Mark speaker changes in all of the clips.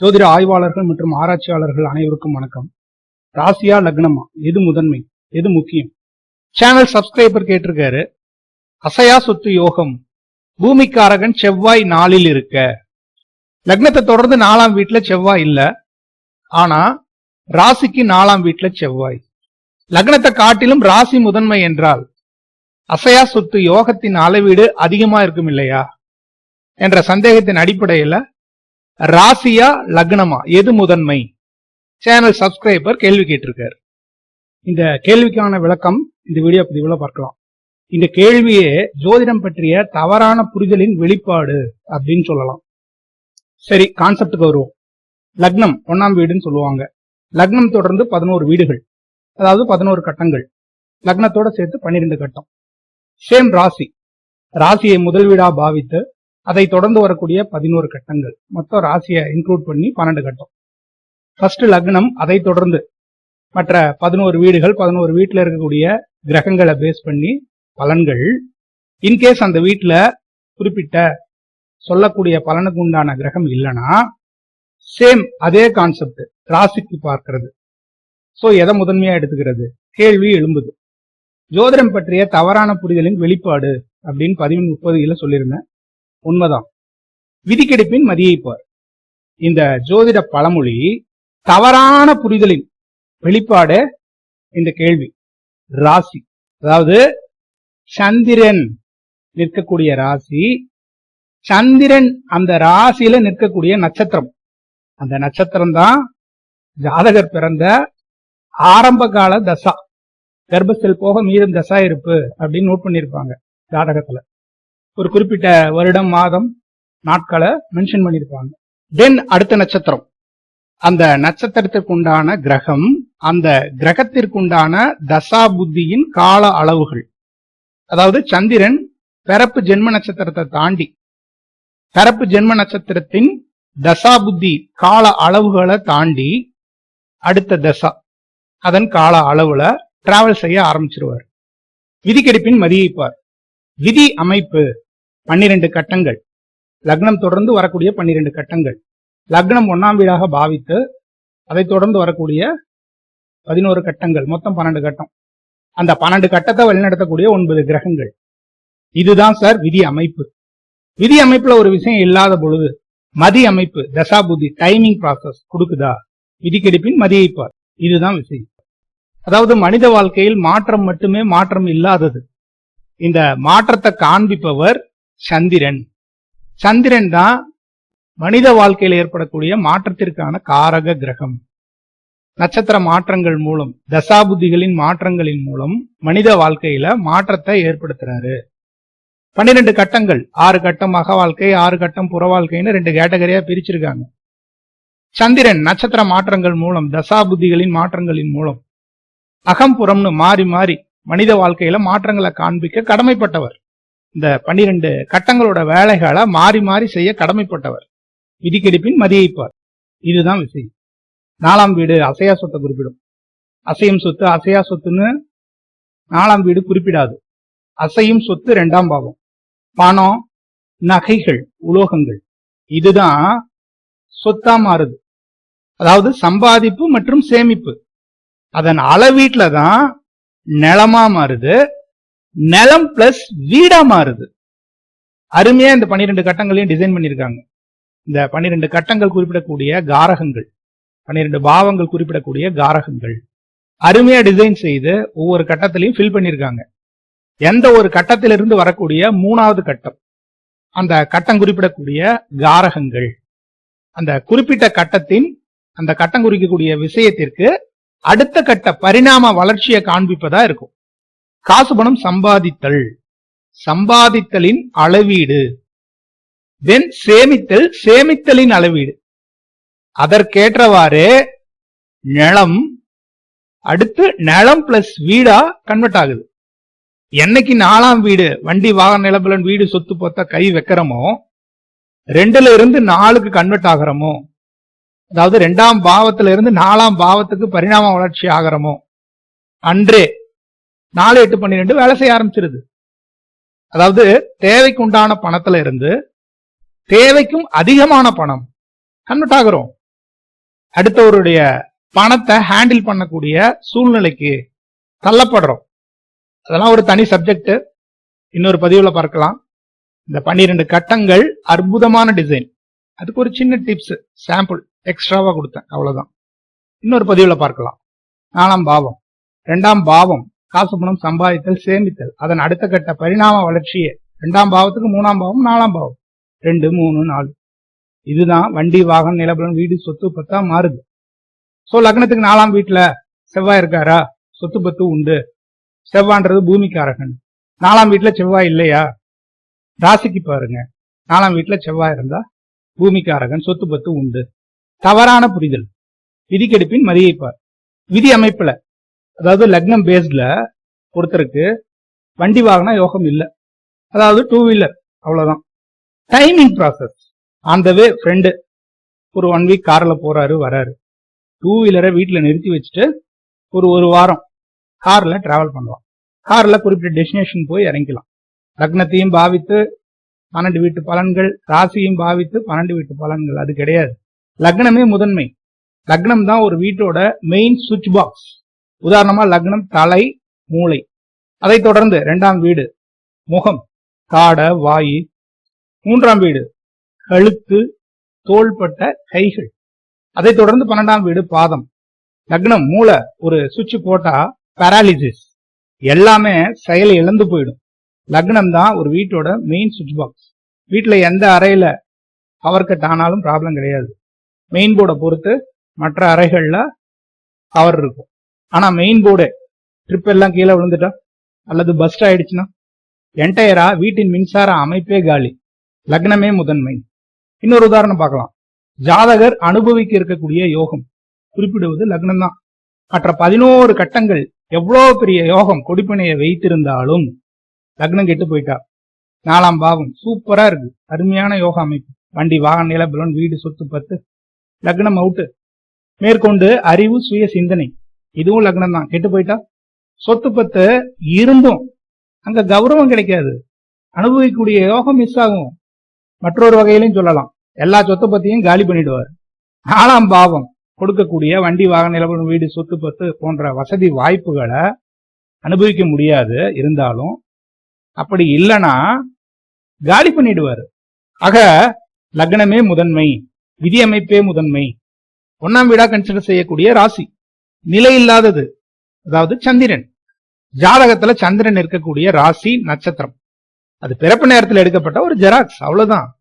Speaker 1: ஜோதிட ஆய்வாளர்கள் மற்றும் ஆராய்ச்சியாளர்கள் அனைவருக்கும் வணக்கம். ராசியா லக்னமா? எது முதன்மை? எது முக்கியம்? சேனல் சப்ஸ்கிரைபர் கேட்டிருக்காரு. அசையா சொத்து யோகம். பூமிக்காரகன் செவ்வாய் நாளில் இருக்க. லக்னத்தை தொடர்ந்து நாலாம் வீட்டுல செவ்வாய் இல்ல. ஆனா ராசிக்கு நாலாம் வீட்டுல செவ்வாய். லக்னத்தை காட்டிலும் ராசி முதன்மை என்றால் அசையா சொத்து யோகத்தின் அளவீடு அதிகமா இருக்கும் இல்லையா? என்ற சந்தேகத்தின் அடிப்படையில ராசியா லக்னமா? எது முதன்மை? சேனல் சப்ஸ்கிரைபர் கேள்வி கேட்டிருக்காரு. இந்த கேள்விக்கான விளக்கம் இந்த வீடியோ பதிவுல பார்க்கலாம். இந்த கேள்வியே ஜோதிடம் பற்றிய தவறான புரிதலின் வெளிப்பாடு அப்படின்னு சொல்லலாம். சரி கான்செப்டுக்கு வருவோம். லக்னம் ஒன்னாம் வீடுன்னு சொல்லுவாங்க. லக்னம் தொடர்ந்து பதினோரு வீடுகள். அதாவது பதினோரு கட்டங்கள். லக்னத்தோட சேர்த்து பன்னிரெண்டு கட்டம். சேம் ராசி. ராசியை முதல் வீடா பாவித்து அதை தொடர்ந்து வரக்கூடிய பதினோரு கட்டங்கள். மொத்தம் ராசியை இன்க்ளூட் பண்ணி பன்னெண்டு கட்டம். ஃபர்ஸ்ட் லக்னம் அதை தொடர்ந்து மற்ற பதினோரு வீடுகள் பதினோரு வீட்டில் இருக்கக்கூடிய கிரகங்களை பேஸ் பண்ணி பலன்கள். இன்கேஸ் அந்த வீட்டில் குறிப்பிட்ட சொல்லக்கூடிய பலனுக்கு உண்டான கிரகம் இல்லைன்னா சேம் அதே கான்செப்ட் ராசிக்கு பார்க்கிறது. ஸோ எதை முதன்மையாக எடுத்துக்கிறது? கேள்வி எழும்புது. ஜோதிடம் பற்றிய தவறான புரிதலின் வெளிப்பாடு அப்படின்னு பதிமூணு முப்பதுல சொல்லியிருந்தேன். உண்மைதான். விதிக்கெடுப்பின் மதியைப்பார் இந்த ஜோதிட பழமொழி தவறான புரிதலின் வெளிப்பாடு இந்த கேள்வி. ராசி. அதாவது சந்திரன் நிற்கக்கூடிய ராசி சந்திரன் அந்த ராசியில நிற்கக்கூடிய நட்சத்திரம். அந்த நட்சத்திரம் தான் ஜாதகர் பிறந்த ஆரம்ப கால தசா. கர்ப்பத்தில் போக மீதும் தசா இருப்பு அப்படின்னு நோட் பண்ணியிருப்பாங்க ஜாதகத்துல. ஒரு குறிப்பிட்ட வருடம் மாதம் நாட்களை மென்ஷன் பண்ணியிருப்பாங்க. தென் அடுத்த நட்சத்திரம். அந்த நட்சத்திரத்திற்குண்டான கிரகம் அந்த கிரகத்திற்குண்டான தசா புத்தியின் கால அளவுகள். அதாவது சந்திரன் பிறப்பு ஜென்ம நட்சத்திரத்தை தாண்டி பிறப்பு ஜென்ம நட்சத்திரத்தின் தசா புத்தி கால அளவுகளை தாண்டி அடுத்த தசா அதன் கால அளவுல டிராவல் செய்ய ஆரம்பிச்சிருவார். விதிக்கெடுப்பின் மதியைப்பார் விதி அமைப்பு பன்னிரண்டு கட்டங்கள். லக்னம் தொடர்ந்து வரக்கூடிய பன்னிரண்டு கட்டங்கள். லக்னம் ஒன்னாம் வீடாக பாவித்து அதை தொடர்ந்து வரக்கூடிய பதினோரு கட்டங்கள். மொத்தம் பன்னெண்டு கட்டம். அந்த பன்னெண்டு கட்டத்தை வழிநடத்தக்கூடிய ஒன்பது கிரகங்கள். இதுதான் சார் விதி அமைப்பு. விதி அமைப்புல ஒரு விஷயம் இல்லாத பொழுது மதி அமைப்பு தசாபுத்தி டைமிங் ப்ராசஸ் கொடுக்குதா? விதிக்கெடுப்பின் மதியைப்பார் இதுதான் விஷயம் அதாவது மனித வாழ்க்கையில் மாற்றம் மட்டுமே மாற்றம் இல்லாதது. இந்த மாற்றத்தை காண்பிப்பவர் சந்திரன். சந்திரன் தான் மனித வாழ்க்கையில் ஏற்படக்கூடிய மாற்றத்திற்கான காரக கிரகம். நட்சத்திர மாற்றங்கள் மூலம் தசாபுத்திகளின் மாற்றங்களின் மூலம் மனித வாழ்க்கையில மாற்றத்தை ஏற்படுத்துறாரு. பன்னிரெண்டு கட்டங்கள் ஆறு கட்டம் அக வாழ்க்கை ஆறு கட்டம் புற வாழ்க்கைன்னு ரெண்டு கேட்டகரியா பிரிச்சிருக்காங்க. சந்திரன் நட்சத்திர மாற்றங்கள் மூலம் தசாபுத்திகளின் மாற்றங்களின் மூலம் அகம்புறம்னு மாறி மாறி மனித வாழ்க்கையில மாற்றங்களை காண்பிக்க கடமைப்பட்டவர். இந்த பன்னிரண்டு கட்டங்களோட வேலைகளை மாறி மாறி செய்ய கடமைப்பட்டவர். விதிக்கெடுப்பின் மதியைப்பார். இதுதான் விஷயம். நாலாம் வீடு அசையா சொத்தை குறிப்பிடும். அசையும் சொத்து அசையா சொத்துன்னு நாலாம் வீடு குறிப்பிடாது. அசையும் சொத்து ரெண்டாம் பாவம். பணம் நகைகள் உலோகங்கள். இதுதான் சொத்தா மாறுது. அதாவது சம்பாதிப்பு மற்றும் சேமிப்பு. அதன் அளவீட்டுல தான் நிலமா மாறுது. நிலம் பிளஸ் வீடா மாறுது. அருமையா இந்த பன்னிரெண்டு கட்டங்களையும் டிசைன் பண்ணியிருக்காங்க. இந்த பன்னிரெண்டு கட்டங்கள் குறிப்பிடக்கூடிய காரகங்கள் பன்னிரெண்டு பாவங்கள் குறிப்பிடக்கூடிய காரகங்கள். அருமையா டிசைன் செய்து ஒவ்வொரு கட்டத்திலையும் ஃபில் பண்ணியிருக்காங்க. எந்த ஒரு கட்டத்திலிருந்து வரக்கூடிய மூணாவது கட்டம் அந்த கட்டம் குறிப்பிடக்கூடிய காரகங்கள். அந்த குறிப்பிட்ட கட்டத்தின் அந்த கட்டம் குறிக்கக்கூடிய விஷயத்திற்கு அடுத்த கட்ட பரிணாம வளர்ச்சியை காண்பிப்பதா இருக்கும். காசு பணம் சம்பாதித்தல். சம்பாதித்தலின் அளவீடு. தென் சேமித்தல் சேமித்தலின் அளவீடு. அதற்கேற்றவாறு நிலம் அடுத்து நிலம் பிளஸ் வீடா கன்வெர்ட் ஆகுது. என்னைக்கு நாலாம் வீடு வண்டி வாகன நிலப்பலன் வீடு சொத்து பொத்த கை வைக்கிறோமோ ரெண்டுல இருந்து நாலுக்கு கன்வெர்ட் ஆகிறோமோ அதாவது ரெண்டாம் பாவத்துல இருந்து நாலாம் பாவத்துக்கு பரிணாம வளர்ச்சி ஆகிறோமோ அன்றே நாலு எட்டு பன்னிரெண்டு வேலை செய்ய ஆரம்பிச்சிருது. அதாவது தேவைக்கு உண்டான பணத்துல இருந்து தேவைக்கும் அதிகமான பணம் கன்வெர்ட் ஆகிறோம். அடுத்தவருடைய பணத்தை ஹேண்டில் பண்ணக்கூடிய சூழ்நிலைக்கு தள்ளப்படுறோம். அதெல்லாம் ஒரு தனி சப்ஜெக்ட் இன்னொரு பதிவுல பார்க்கலாம். இந்த பன்னிரெண்டு கட்டங்கள் அற்புதமான டிசைன் அதுக்கு ஒரு சின்ன டிப்ஸ் சாம்பிள் எக்ஸ்ட்ராவா கொடுத்தேன். அவ்வளவுதான். இன்னொரு பதிவுல பார்க்கலாம். நாலாம் பாவம். இரண்டாம் பாவம். காசு பணம் சம்பாதித்தல் சேமித்தல். அதன் அடுத்த கட்ட பரிணாம வளர்ச்சியே. ரெண்டாம் பாவத்துக்கு மூணாம் பாவம் நாலாம் பாவம். ரெண்டு மூணு நாலு. இதுதான் வண்டி வாகனம் நிலபலம் வீடு சொத்து பத்தா மாறுது. சோ லக்னத்துக்கு நாலாம் வீட்டுல செவ்வாய் இருக்காரா? சொத்து பத்து உண்டு. செவ்வான்றது பூமிக்காரகன். நாலாம் வீட்டுல செவ்வாய் இல்லையா? ராசிக்கு பாருங்க. நாலாம் வீட்டுல செவ்வாய் இருந்தா பூமிக்காரகன் சொத்து பத்து உண்டு. தவறான புரிதல். விதிக்கெடுப்பின் மதியைப்பார் விதி அமைப்புல அதாவது லக்னம் பேஸ்டில் ஒருத்தருக்கு வண்டி வாங்கினா யோகம் இல்லை. அதாவது டூ வீலர் அவ்வளோதான் timing process on the way friend ஒரு ஒன் வீக் காரில் போகிறாரு வராரு. டூ வீலரை வீட்டில் நிறுத்தி வச்சுட்டு ஒரு ஒரு வாரம் காரில் ட்ராவல் பண்ணுவான். காரில் குறிப்பிட்ட டெஸ்டினேஷன் போய் இறங்கிக்கலாம். லக்னத்தையும் பாவித்து பன்னெண்டு வீட்டு பலன்கள் ராசியும் பாவித்து பன்னெண்டு வீட்டு பலன்கள் அது கிடையாது. லக்னமே முதன்மை. லக்னம் தான் ஒரு வீட்டோட மெயின் சுவிட்ச் பாக்ஸ் உதாரணமா லக்னம் தலை மூளை. அதை தொடர்ந்து இரண்டாம் வீடு முகம் காட வாயு. மூன்றாம் வீடு கழுத்து தோள்பட்ட கைகள். அதை தொடர்ந்து பன்னெண்டாம் வீடு பாதம். லக்னம் மூளை ஒரு சுவிட்ச் போட்டா பேராலிசிஸ் எல்லாமே செயலை இழந்து போயிடும். லக்னம் தான் ஒரு வீட்டோட மெயின் சுவிட்ச் பாக்ஸ் வீட்டில் எந்த அறையில பவர் கட் ஆனாலும் ப்ராப்ளம் கிடையாது. மெயின் போர்டை பொறுத்து மற்ற அறைகளில் பவர் இருக்கும். ஆனா மெயின் போர்டு ட்ரிப் எல்லாம் கீழே விழுந்துட்டா? அல்லது பஸ்ட் ஆயிடுச்சுன்னா? என்டையரா வீட்டின் மின்சார அமைப்பே காலி. லக்னமே முதன்மை. இன்னொரு உதாரணம் பார்க்கலாம். ஜாதகர் அனுபவிக்க இருக்கக்கூடிய யோகம். குறிப்பிடுவது லக்னம் தான். மற்ற பதினோரு கட்டங்கள் எவ்வளவு பெரிய யோகம் கொடிப்பினையை வைத்திருந்தாலும் லக்னம் கெட்டு போயிட்டா? நாலாம் பாவம் சூப்பரா இருக்கு. அருமையான யோகா அமைப்பு. வண்டி வாகன நிலபலன் வீடு சொத்து பத்து. லக்னம் அவுட்டு மேற்கொண்டு அறிவு சுய சிந்தனை. இதுவும் லக்னம் தான் கெட்டு போயிட்டா? சொத்து பத்து இருந்தும் அங்க கௌரவம் கிடைக்காது. அனுபவிக்கக்கூடிய யோகம் மிஸ் ஆகும். மற்றொரு வகையிலையும் சொல்லலாம். எல்லா சொத்து பத்தியும் காலி பண்ணிடுவார். நாலாம் பாவம் கொடுக்கக்கூடிய வண்டி வாகன நிலவரம் வீடு சொத்து பத்து போன்ற வசதி வாய்ப்புகளை அனுபவிக்க முடியாது. இருந்தாலும் அப்படி இல்லைன்னா காலி பண்ணிடுவார். ஆக லக்னமே முதன்மை விதி அமைப்பே முதன்மை. ஒன்னாம் வீடா கன்சிடர் செய்யக்கூடிய ராசி. நிலை இல்லாதது அதாவது சந்திரன். ஜாதகத்துல சந்திரன் இருக்கக்கூடிய ராசி நட்சத்திரம். அது பிறப்பு நேரத்தில் எடுக்கப்பட்ட ஒரு ஜெராக்ஸ் அவ்வளவுதான்.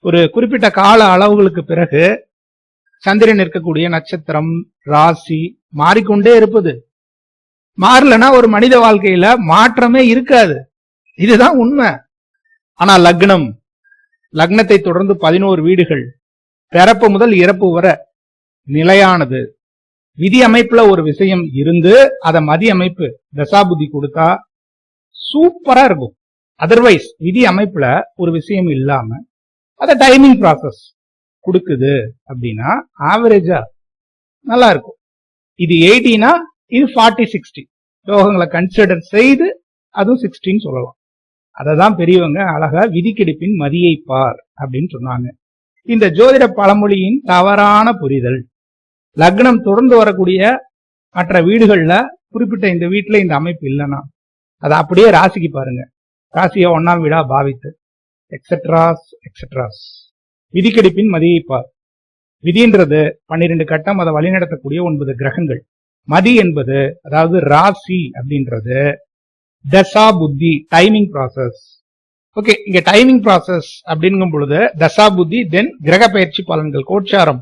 Speaker 1: ஒரு குறிப்பிட்ட கால அளவுகளுக்கு பிறகு சந்திரன் இருக்கக்கூடிய நட்சத்திரம் ராசி மாறிக்கொண்டே இருப்பது. மாறலன்னா ஒரு மனித வாழ்க்கையில மாற்றமே இருக்காது. இதுதான் உண்மை. ஆனா லக்னம் லக்னத்தை தொடர்ந்து பதினோரு வீடுகள் பிறப்பு முதல் இறப்பு வர நிலையானது. விதி அமைப்புல ஒரு விஷயம் இருந்து அத மதி அமைப்பு தசாபுதி கொடுத்தா சூப்பரா இருக்கும். அதர்வைஸ் விதி அமைப்புல ஒரு விஷயம் இல்லாம அத டைமிங் ப்ராசஸ் கொடுக்குது அப்படின்னா ஆவரேஜா நல்லா இருக்கும். இது எயிட்டினா இது ஃபார்ட்டி சிக்ஸ்டி யோகங்களை கன்சிடர் செய்து அதுவும் சிக்ஸ்டின்னு சொல்லலாம். அதை தான் பெரியவங்க அழகா விதிக்கெடுப்பின் மதியை பார் அப்படின்னு சொன்னாங்க. இந்த ஜோதிட பழமொழியின் தவறான புரிதல். லக்னம் தொடர்ந்து வரக்கூடிய மற்ற வீடுகள்ல குறிப்பிட்ட இந்த வீட்டுல இந்த அமைப்பு இல்லைன்னா அதை அப்படியே ராசிக்கு பாருங்க. ராசியை ஒன்னாம் வீடா பாவித்து எக்ஸட்ராஸ் எக்ஸட்ராஸ் விதிக்கெடுப்பின் மதியை விதின்றது பன்னிரெண்டு கட்டம் அதை வழிநடத்தக்கூடிய ஒன்பது கிரகங்கள். மதி என்பது அதாவது ராசி அப்படின்றது. தசா புத்தி டைமிங் ப்ராசஸ் ஓகே இங்க டைமிங் ப்ராசஸ் அப்படிங்கும் பொழுது தசா புத்தி தென் கிரக பயிற்சி பலன்கள் கோச்சாரம்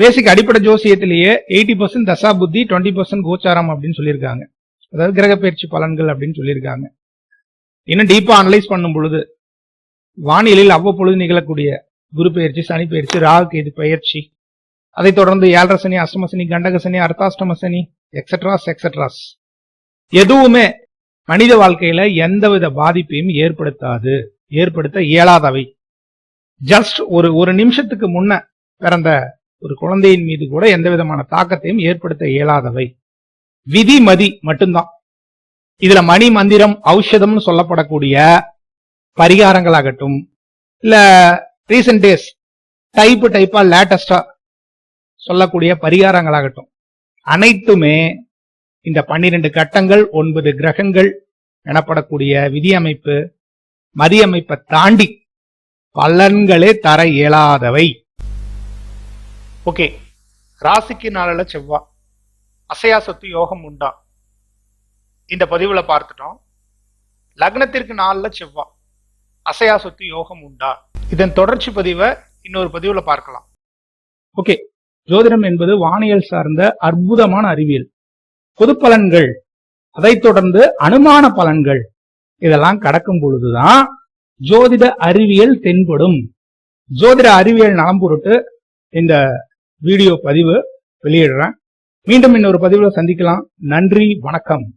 Speaker 1: பேசிக் அடிப்படை ஜோசியத்திலேயே எயிட்டி பர்சன்ட் தசா புத்தி டுவெண்ட்டி பர்சன்ட் கோச்சாரம் அப்படின்னு சொல்லியிருக்காங்க. அதாவது கிரக பயிற்சி பலன்கள் அப்படின்னு சொல்லியிருக்காங்க. இன்னும் டீப்பா அனலைஸ் பண்ணும் பொழுது வானிலையில் அவ்வப்பொழுது நிகழக்கூடிய குரு பயிற்சி சனி பயிற்சி ராகு கேது பயிற்சி அதைத் தொடர்ந்து ஏழரை சனி அஷ்டமசனி கண்டகசனி அர்த்தாஷ்டம சனி எக்ஸட்ராஸ் எக்ஸட்ராஸ் எதுவுமே மனித வாழ்க்கையில எந்தவித பாதிப்பையும் ஏற்படுத்தாது. ஏற்படுத்த இயலாதவை. ஜஸ்ட் ஒரு ஒரு நிமிஷத்துக்கு முன்ன பிறந்த ஒரு குழந்தையின் மீது கூட எந்த விதமான தாக்கத்தையும் ஏற்படுத்த இயலாதவை. விதி மதி மட்டும்தான். இதுல மணி மந்திரம் ஔஷதம்னு சொல்லப்படக்கூடிய பரிகாரங்களாகட்டும் இல்ல ரீசன்ட் டேஸ் டைப் டைப்பா லேட்டஸ்டா சொல்லக்கூடிய பரிகாரங்களாகட்டும் அனைத்துமே இந்த பன்னிரண்டு கட்டங்கள் ஒன்பது கிரகங்கள் எனப்படக்கூடிய விதி அமைப்பு மதியமைப்பை தாண்டி பலன்களே தர இயலாதவை. ஓகே. ராசிக்கு நாளில் செவ்வா. அசையா சொத்து யோகம் உண்டா? இந்த பதிவுல பார்த்துட்டோம். லக்னத்திற்கு நாளில் செவ்வா. அசையா சொத்து யோகம் உண்டா? இதன் தொடர்ச்சி பதிவை இன்னொரு பதிவுல பார்க்கலாம். ஓகே. ஜோதிடம் என்பது வானியல் சார்ந்த அற்புதமான அறிவியல். பொது பலன்கள் அதைத் தொடர்ந்து அனுமான பலன்கள். இதெல்லாம் கடக்கும் பொழுதுதான் ஜோதிட அறிவியல் தென்படும். ஜோதிட அறிவியல் நலம் பொருட்டு இந்த வீடியோ பதிவு வெளியிடுறேன். மீண்டும் இன்னொரு பதிவில் சந்திக்கலாம். நன்றி வணக்கம்.